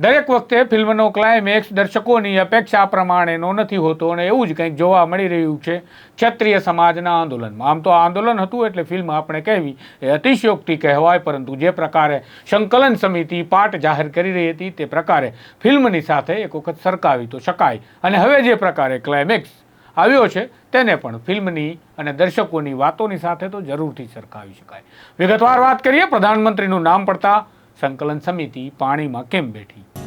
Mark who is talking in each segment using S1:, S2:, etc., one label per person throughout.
S1: દરેક વખતે ફિલ્મનો ક્લાઇમેક્સ દર્શકોની અપેક્ષા પ્રમાણેનો નથી હોતો અને એવું જ કંઈક જોવા મળી રહ્યું છે ક્ષત્રિય સમાજના આંદોલનમાં. આમ તો આંદોલન હતું એટલે ફિલ્મ આપણે કહેવી એ અતિશયોક્તિ કહેવાય, પરંતુ જે પ્રકારે સંકલન સમિતિ પાઠ જાહેર કરી રહી હતી તે પ્રકારે ફિલ્મની સાથે એક વખત સરકાવી તો શકાય. અને હવે જે પ્રકારે ક્લાઇમેક્સ આવ્યો છે તેને પણ ફિલ્મની અને દર્શકોની વાતોની સાથે તો જરૂરથી સરખાવી શકાય. વિગતવાર વાત કરીએ, પ્રધાનમંત્રીનું નામ પડતા સંકલન સમિતિ પાણીમાં કેમ બેઠી?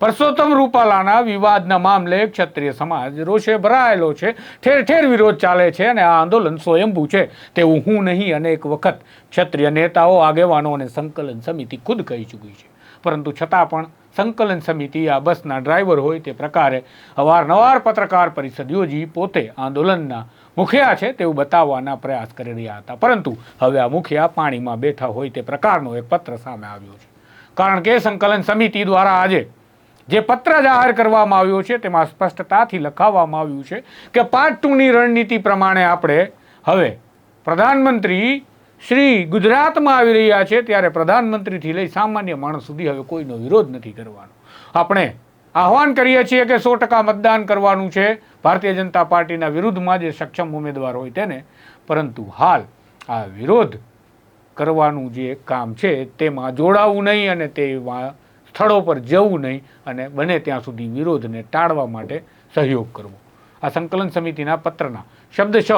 S1: પરસોત્તમ રૂપાલાના વિવાદના મામલે ક્ષત્રિય સમાજ રોષે ભરાયેલો છે. ઠેર ઠેર વિરોધ ચાલે છે અને આ આંદોલન સ્વયંભૂ છે તેવું હું નહીં અનેક વખત ક્ષત્રિય નેતાઓ, આગેવાનો અને સંકલન સમિતિ ખુદ કહી ચૂકી છે. પરંતુ છતાં પણ સંકલન સમિતિ, આ બસના ડ્રાઈવર હોય તે પ્રકારે અવારનવાર પત્રકાર પરિષદ યોજી પોતે આંદોલનના મુખિયા છે તેવું બતાવવાના પ્રયાસ કરી રહ્યા હતા. પરંતુ હવે આ મુખિયા પાણીમાં બેઠા હોય તે પ્રકારનો એક પત્ર સામે આવ્યો છે. કારણ કે સંકલન સમિતિ દ્વારા આજે જે પત્ર જાહેર કરવામાં આવ્યો છે, તેમાં સ્પષ્ટતાથી લખાવવામાં આવ્યું છે કે પાર્ટ ટુની રણનીતિ પ્રમાણે આપણે હવે પ્રધાનમંત્રી શ્રી ગુજરાતમાં આવી રહ્યા છે, ત્યારે પ્રધાનમંત્રીથી લઈ સામાન્ય માણસ સુધી હવે કોઈનો વિરોધ નથી કરવાનો. આપણે આહવાન કરીએ છીએ કે સો ટકા મતદાન કરવાનું છે. ભારતીય જનતા પાર્ટીના વિરુદ્ધમાં જે સક્ષમ ઉમેદવાર હોય તેને. પરંતુ હાલ આ વિરોધ કરવાનું જે કામ છે, તેમાં જોડાવું નહીં અને તેમાં સ્થળો પર જવું નહીં અને બને ત્યાં સુધી વિરોધને ટાળવા માટે સહયોગ કરવો. આ સંકલન સમિતિના પત્રના શબ્દશ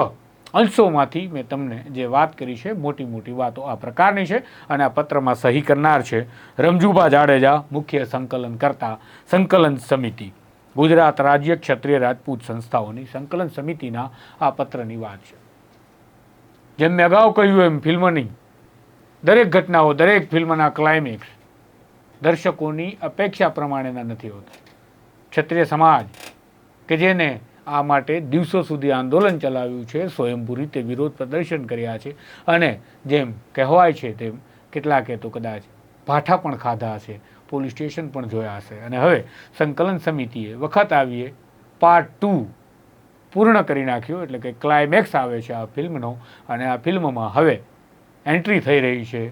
S1: અંશોમાંથી મેં તમને જે વાત કરી છે, મોટી મોટી વાતો આ પ્રકારની છે અને આ પત્રમાં સહી કરનાર છે રમજુભા જાડેજા, મુખ્ય સંકલન કરતા સંકલન સમિતિ. ગુજરાત રાજ્ય ક્ષત્રિય રાજપૂત સંસ્થાઓની સંકલન સમિતિના આ પત્રની વાત છે. જેમ મેં અગાઉ કહ્યું એમ ફિલ્મની દરેક ઘટનાઓ, દરેક ફિલ્મના ક્લાઇમેક્સ દર્શકોની અપેક્ષા પ્રમાણેના નથી હોતા. ક્ષત્રિય સમાજ કે જેને આ માટે દિવસો સુધી આંદોલન ચલાવ્યું છે, સ્વયંભૂ રીતે વિરોધ પ્રદર્શન કર્યા છે અને જેમ કહેવાય છે તેમ કેટલાકે તો કદાચ ભાઠા પણ ખાધા હશે, પોલીસ સ્ટેશન પણ જોયા હશે. અને હવે સંકલન સમિતિએ વખત આવીએ પાર્ટ ટુ પૂર્ણ કરી નાખ્યો, એટલે કે ક્લાઇમેક્સ આવે છે આ ફિલ્મનો. અને આ ફિલ્મમાં હવે એન્ટ્રી થઈ રહી છે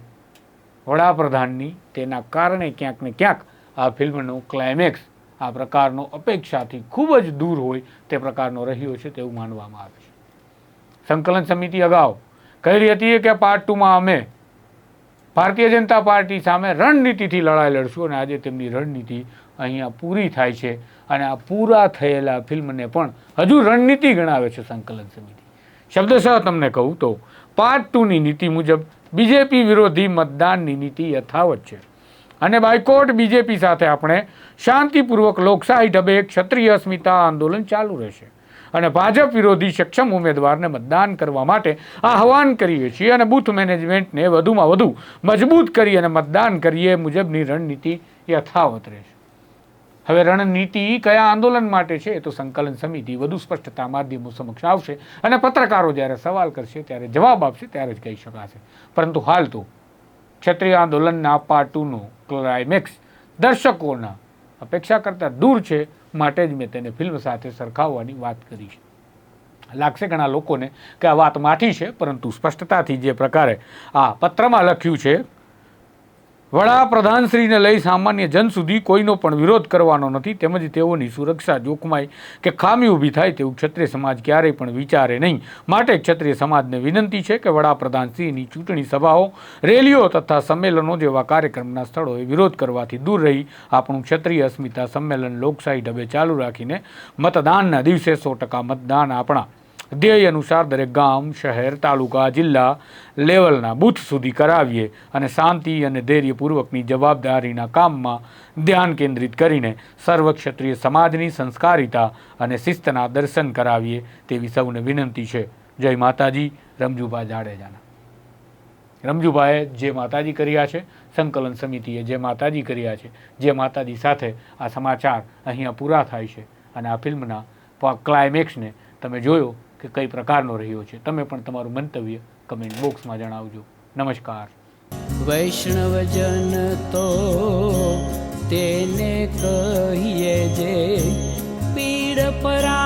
S1: વડાપ્રધાનની તેના કારણે ક્યાંક ને ક્યાંક આ ફિલ્મનું ક્લાઇમેક્સ આ પ્રકારનો અપેક્ષાથી ખૂબ જ દૂર હોય તે પ્રકારનો રહ્યો છે તેવું માનવામાં આવે છે. સંકલન સમિતિ અગાઉ કહી હતી કે પાર્ટ ટુમાં અમે ભારતીય જનતા પાર્ટી સામે રણનીતિથી લડાઈ લડશું અને આજે તેમની રણનીતિ અહીંયા પૂરી થાય છે અને આ પૂરા થયેલા ફિલ્મને પણ હજુ રણનીતિ ગણાવે છે સંકલન સમિતિ. શબ્દશઃ તમને કહું તો પાર્ટ ટુની નીતિ મુજબ બીજેપી વિરોધી મતદાનની નીતિ યથાવત છે. અને બાયકોટ બીજેપી સાથે આપણે શાંતિપૂર્વક લોકશાહી ઢબે ક્ષત્રિય અસ્મિતા આંદોલન ચાલુ રહેશે. અને ભાજપ વિરોધી સક્ષમ ઉમેદવારને મતદાન કરવા માટે આહવાન કરીએ છીએ અને બૂથ મેનેજમેન્ટને વધુમાં વધુ મજબૂત કરી અને મતદાન કરીએ મુજબની રણનીતિ યથાવત રહેશે. હવે રણનીતિ કયા આંદોલન માટે છે એ તો સંકલન સમિતિ વધુ સ્પષ્ટતા માધ્યમો સમક્ષ આવશે અને પત્રકારો જ્યારે સવાલ કરશે, ત્યારે જવાબ આપશે, ત્યારે જ કહી શકાશે. પરંતુ હાલ તો ક્ષત્રિય આંદોલનના પાર્ટ ટુનો ક્લાઇમેક્સ દર્શકોના અપેક્ષા કરતાં દૂર છે માટે જ મેં તેને ફિલ્મ સાથે સરખાવવાની વાત કરી છે. લાગશે ઘણા લોકોને કે આ વાત માઠી છે, પરંતુ સ્પષ્ટતાથી જે પ્રકારે આ પત્રમાં લખ્યું છે વડાપ્રધાનશ્રીને લઈ સામાન્ય જન સુધી કોઈનો પણ વિરોધ કરવાનો નથી, તેમજ તેઓની સુરક્ષા જોખમાય કે ખામી ઊભી થાય તેવું ક્ષત્રિય સમાજ ક્યારેય પણ વિચારે નહીં. માટે ક્ષત્રિય સમાજને વિનંતી છે કે વડાપ્રધાનશ્રીની ચૂંટણી સભાઓ, રેલીઓ તથા સંમેલનો જેવા કાર્યક્રમના સ્થળોએ વિરોધ કરવાથી દૂર રહી. આપણું ક્ષત્રિય અસ્મિતા સંમેલન લોકશાહી ઢબે ચાલુ રાખીને મતદાનના દિવસે સો ટકા મતદાન આપણા ધ્યેય અનુસાર દરેક ગામ, શહેર, તાલુકા, જિલ્લા લેવલના બૂથ સુધી કરાવીએ અને શાંતિ અને ધૈર્યપૂર્વકની જવાબદારીના કામમાં ધ્યાન કેન્દ્રિત કરીને સર્વ ક્ષત્રિય સમાજની સંસ્કારિતા અને શિસ્તના દર્શન કરાવીએ તેવી સૌને વિનંતી છે. જય માતાજી, રમજુભા જાડેજાના. રમજુભાઈએ જે માતાજી કર્યા છે, સંકલન સમિતિએ જે માતાજી કર્યા છે, જે માતાજી સાથે આ સમાચાર અહીંયા પૂરા થાય છે. અને આ ફિલ્મના ક્લાઇમેક્સને તમે જોયો કે કઈ પ્રકારનો રહ્યો છે? તમે પણ તમારું મંતવ્ય કમેન્ટ બોક્સમાં જણાવજો. નમસ્કાર.
S2: વૈષ્ણવજન તો તેને કહીએ જે પીડ પરા